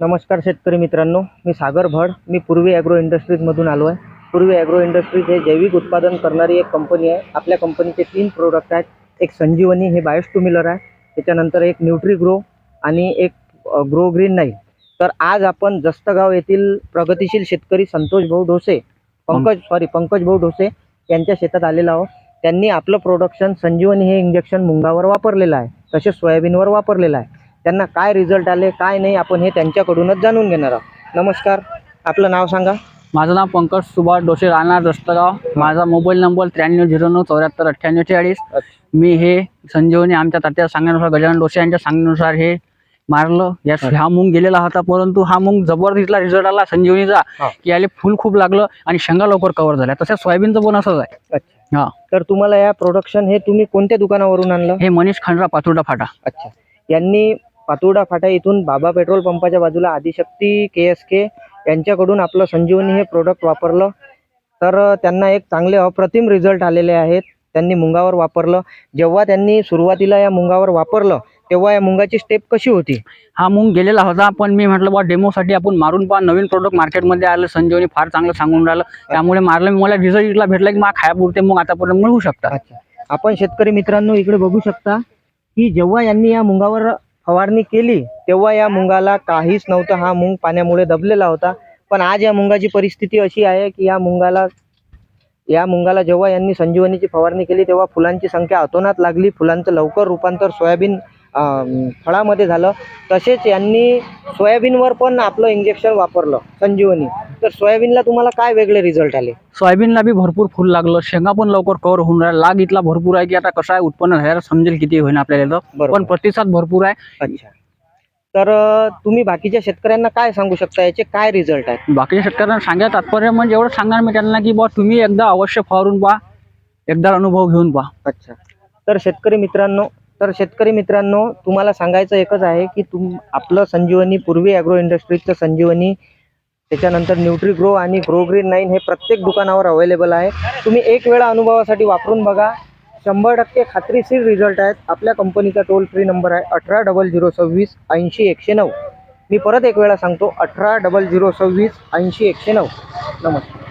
नमस्कार शेतकरी मित्रांनो मी सागर भड. मी पूर्वी ॲग्रो इंडस्ट्रीजमधून आलो आहे. पूर्वी ॲग्रो इंडस्ट्रीज हे जैविक उत्पादन करणारी एक कंपनी आहे. आपल्या कंपनीचे तीन प्रोडक्ट आहेत. एक संजीवनी हे बायोस्टुमिलर आहे. त्याच्यानंतर एक न्यूट्री ग्रो आणि एक ग्रो ग्रीन नाही तर आज आपण जस्तगाव येथील प्रगतिशील शेतकरी संतोष भाऊ ढोसे पंकज सॉरी पंकज भाऊ ढोसे यांच्या शेतात आलेलो आहोत. त्यांनी आपलं प्रोडक्शन संजीवनी हे इंजेक्शन मुंगावर वापरलेलं आहे. तसेच सोयाबीनवर वापरलेलं आहे. त्यांना काय रिझल्ट आले काय नाही आपण हे त्यांच्याकडूनच जाणून घेणार आहोत. नमस्कार आपलं नाव सांगा. माझं नाव पंकज सुभाष डोसे राहणार रस्तगाव. माझा मोबाईल नंबर त्र्याण्णव झिरो नऊ चौऱ्याहत्तर अठ्ठ्याण्णव चाळीस. मी हे संजीवनी आमच्या तात्या सांगण्यानुसार गजानन डोसे यांच्या सांगण्यानुसार हे मारलं. या हा मूग गेलेला होता परंतु हा मूग जबरदस्तला रिझल्ट आला. संजीवनीचा. की याले फुल खूप लागलं आणि शेंगा लवकर कव्हर झाल्या. तसंच सोयाबीनचं पण असंच आहे. हा. तर तुम्हाला या प्रोडक्शन हे तुम्ही कोणत्या दुकानावरून आणलं? हे मनीष खंडरा पातुर्डा फाटा. अच्छा. यांनी पातुर्डा फाटा इथून बाबा पेट्रोल पंपाच्या बाजूला आदिशक्ती के एस के यांच्याकडून आपलं संजीवनी हे प्रोडक्ट वापरलं. तर त्यांना एक चांगले अप्रतिम रिझल्ट आलेले आहेत. त्यांनी मुंगावर वापरलं. जेव्हा त्यांनी सुरुवातीला या मुंगावर वापरलं तेव्हा या मुंगाची स्टेप कशी होती? हा मूग गेलेला होता पण मी म्हटलं बा डेमोसाठी आपण मारून पहा. नवीन प्रोडक्ट मार्केटमध्ये आलं संजीवनी फार चांगलं सांगून राहिलं. त्यामुळे मारलं मला रिझल्ट इथला भेटला की मला खायापुरते मग आतापर्यंत मिळू शकतात. अच्छा. आपण शेतकरी मित्रांनो इकडे बघू शकता की जेव्हा यांनी या मुंगावर फवारणी केली तेव्हा या मुंगाला काहीच नव्हतं. हा मुंग पाण्यामुळे दबलेला होता. पण आज या मुंगाची परिस्थिती अशी आहे की या मुंगाला या मुंगाला जेव्हा यांनी संजीवनीची फवारणी केली तेव्हा फुलांची संख्या अतोनात लागली. फुलांचं लवकर रूपांतर सोयाबीन फळामध्ये झालं. तसेच यांनी सोयाबीनवर पण आपलं इंजेक्शन वापरलं संजीवनी. तर सोयाबीनला तुम्हाला काय वेगळे रिझल्ट आले? सोयाबीनला बी भरपूर फुल लागलं. शेंगा पण लवकर कव्हर होऊन राहिला लाग इथला भरपूर आहे की आता कसं आहे उत्पन्न झाल्यावर समजेल किती होईल आपल्याला. बरोबर. पण प्रतिसाद भरपूर आहे. अच्छा. तर अ, तुम्ही बाकीच्या शेतकऱ्यांना काय सांगू शकता? याचे काय रिझल्ट आहेत? बाकीच्या शेतकऱ्यांना सांगायचं तात्पर्य म्हणजे एवढं सांगणार मी त्यांना की बा तुम्ही एकदा अवश्य फवारून पहा. एकदा अनुभव घेऊन पहा. अच्छा. तर शेतकरी मित्रांनो तर शेतकरी मित्रांनो तुम्हाला सांगायचं एकच आहे की तुम आपलं संजीवनी पूर्वी ॲग्रो इंडस्ट्रीजचं संजीवनी त्याच्यानंतर न्यूट्री ग्रो आणि ग्रो ग्रीन नाईन हे प्रत्येक दुकानावर अवेलेबल आहे. तुम्ही एक वेळा अनुभवासाठी वापरून बघा. शंभर टक्के खात्रीशीर रिझल्ट आहेत. आपल्या कंपनीचा टोल फ्री नंबर आहे अठरा डबल झिरो सव्वीस ऐंशी एकशे नऊ. मी परत एक वेळा सांगतो अठरा डबल झिरो सव्वीस ऐंशी एकशे नऊ. नमस्कार.